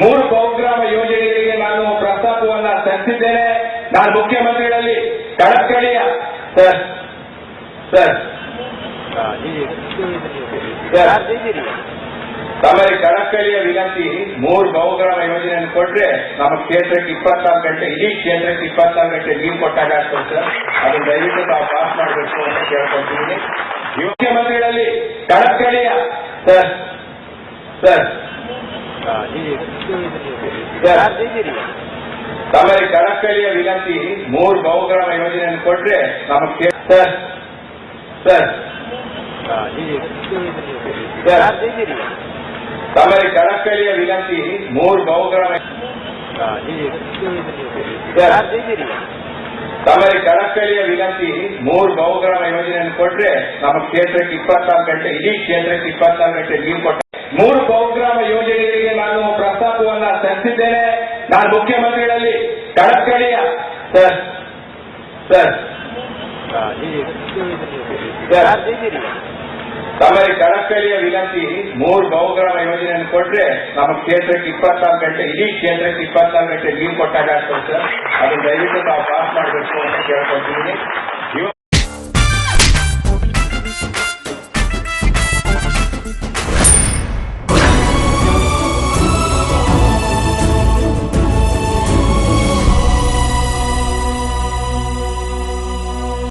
ಮೂರು ಬಹುಗ್ರಾಮ ಯೋಜನೆಗಳಿಗೆ ನಾನು ಪ್ರಸ್ತಾಪವನ್ನ ಸಲ್ಲಿಸಿದ್ದೇನೆ. ನಾನು ಮುಖ್ಯಮಂತ್ರಿಗಳಲ್ಲಿ ಕಳಕಳಿಯ ಸರ್ ಸರ್. ತಮಗೆ ಕಳಕಳಿಯ ವಿನಂತಿ ಮೂರು ಬಹುಗ್ರಾಮ ಯೋಜನೆಯನ್ನು ಕೊಟ್ರೆ ನಮ್ಮ ಕ್ಷೇತ್ರಕ್ಕೆ ಇಪ್ಪತ್ತಾರು ಗಂಟೆ, ಇಡೀ ಕ್ಷೇತ್ರಕ್ಕೆ ಇಪ್ಪತ್ತಾರು ಗಂಟೆ ನೀರು ಕೊಟ್ಟಾಗ ಆಗ್ತದೆ ಸರ್. ಅದನ್ನು ದಯವಿಟ್ಟು ತಾವು ಪಾಸ್ ಮಾಡಬೇಕು ಅಂತ ಕೇಳ್ಕೊಳ್ತಿದ್ದೀನಿ ಮುಖ್ಯಮಂತ್ರಿಗಳಲ್ಲಿ ಕಳಕಳಿಯ ಸರ್ ಸರ್. ತಮಗೆ ಕಳಕಳಿಯ ವಿನಂತಿ, ಮೂರು ಬಹುಗ್ರಾಮ ಯೋಜನೆಯನ್ನು ಕೊಟ್ರೆ ನಮ್ಮ ಕ್ಷೇತ್ರ ಸರ್ ಸರ್. ತಮಗೆ ಕಳಕಳಿಯ ವಿನಂತಿ, ಮೂರು ಬಹುಗ್ರಾಮ ಸರ್. ತಮಗೆ ಕಳಕಳಿಯ ವಿನಂತಿ, ಮೂರು ಬಹುಗ್ರಾಮ ಯೋಜನೆಯನ್ನು ಕೊಟ್ರೆ ನಮ್ಮ ಕ್ಷೇತ್ರಕ್ಕೆ ಇಪ್ಪತ್ತಾರು ಗಂಟೆ, ಇಡೀ ಕ್ಷೇತ್ರಕ್ಕೆ ಇಪ್ಪತ್ತಾರು ಗಂಟೆ ನೀರು ಕೊಟ್ಟ ಮೂರು ಬಹುಗ್ರಾಮ ಯೋಜನೆಗಳಿಗೆ ನಾನು ಸಲ್ಲಿಸಿದ್ದೇನೆ ನಾನು ಮುಖ್ಯಮಂತ್ರಿಗಳಲ್ಲಿ ಕಳಕಳಿಯ ಸರ್. ಸರ್. ತಮಗೆ ಕಳಕಳಿಯ ವಿನಂತಿ ಮೂರು ಬಹುಗ್ರಾಮ ಯೋಜನೆಯನ್ನು ಕೊಟ್ರೆ ನಮ್ಮ ಕ್ಷೇತ್ರಕ್ಕೆ ಇಪ್ಪತ್ತಾರು ಗಂಟೆ, ಇಡೀ ಕ್ಷೇತ್ರಕ್ಕೆ ಇಪ್ಪತ್ತಾರು ಗಂಟೆ ನೀರು ಕೊಟ್ಟಾಗ ಸರ್. ಅದನ್ನು ದಯವಿಟ್ಟು ನಾವು ಪಾಸ್ ಮಾಡಬೇಕು ಅಂತ ಕೇಳ್ಕೊಳ್ತೀನಿ